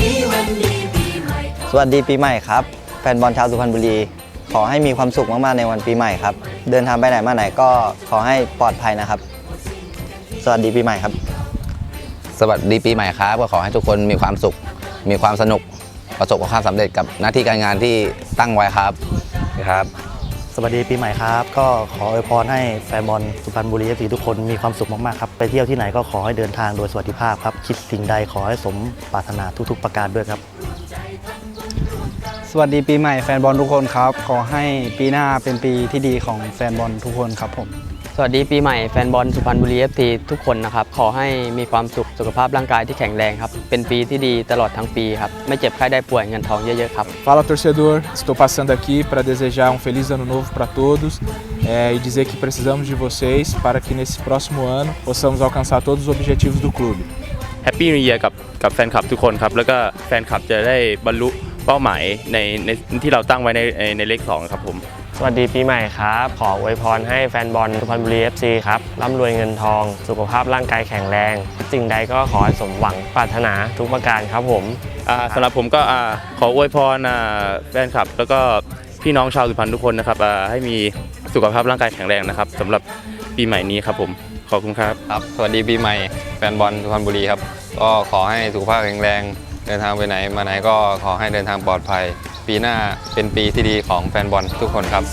นี้วันดีปีใหม่สวัสดีปีใหม่ครับ แฟนบอลชาวสุพรรณบุรี ขอให้มีความสุขมากๆในวันปีใหม่ครับ เดินทางไปไหนมาไหนก็ขอให้ปลอดภัยนะครับ สวัสดีปีใหม่ครับ สวัสดีปีใหม่ครับ ก็ขอให้ทุกคนมีความสุข มีความสนุก ประสบความสำเร็จกับหน้าที่การงานที่ตั้งไว้ครับ ครับ สวัสดีปีใหม่ครับ ก็ขออวยพรให้แฟนบอลสุพรรณบุรีเอฟซีทุกคนมีความสุขมากๆครับ ไปเที่ยวที่ไหนก็ขอให้เดินทางโดยสวัสดิภาพครับ คิดสิ่งใดขอให้สมปรารถนาทุกๆประการด้วยครับ สวัสดีปีใหม่แฟนบอลทุกคนครับ ขอให้ปีหน้าเป็นปีที่ดีของแฟนบอลทุกคนครับผม สวัสดีปีใหม่แฟนบอลสุพรรณบุรีเอฟซีทุกคนนะครับ ขอให้มีความสุขสุขภาพร่างกายที่แข็งแรงครับ เป็นปีที่ดีตลอดทั้งปีครับ ไม่เจ็บไข้ได้ป่วยเงินทองเยอะๆครับ Fala torcedor, estou passando aqui para desejar um feliz ano novo para todos eh, e dizer que precisamos de vocês para que nesse próximo ano possamos alcançar todos os objetivos do clube. แฮปปี้นิว e ย r กับกับแฟนคลับทุกคนครับ แล้วก็แฟนคลับจะได้บรรลุเป้าหมายในในที่เราตั้งไว้ในในในเลข2ครับผม สวัสดีปีใหม่ครับ ขออวยพรให้แฟนบอลสุพรรณบุรี FC ครับร่ำรวยเงินทอง สุขภาพร่างกายแข็งแรงสิ่งใดก็ขอให้สมหวังปรารถนาทุกประการครับผมอ่าสำหรับผมก็อ่าขออวยพรอ่าแฟนคลับ แล้วก็พี่น้องชาวสุพรรณทุกคนนะครับอ่าให้มีสุขภาพร่างกายแข็งแรงนะครับสำหรับปีใหม่นี้ครับผมขอบคุณครับ ครับ สวัสดีปีใหม่แฟนบอลสุพรรณบุรีครับ ก็ขอให้สุขภาพแข็งแรง เดินทางไปไหนมาไหนก็ขอให้เดินทางปลอดภัย ปีหน้าเป็นปีที่ดีของแฟนบอลทุกคนครับ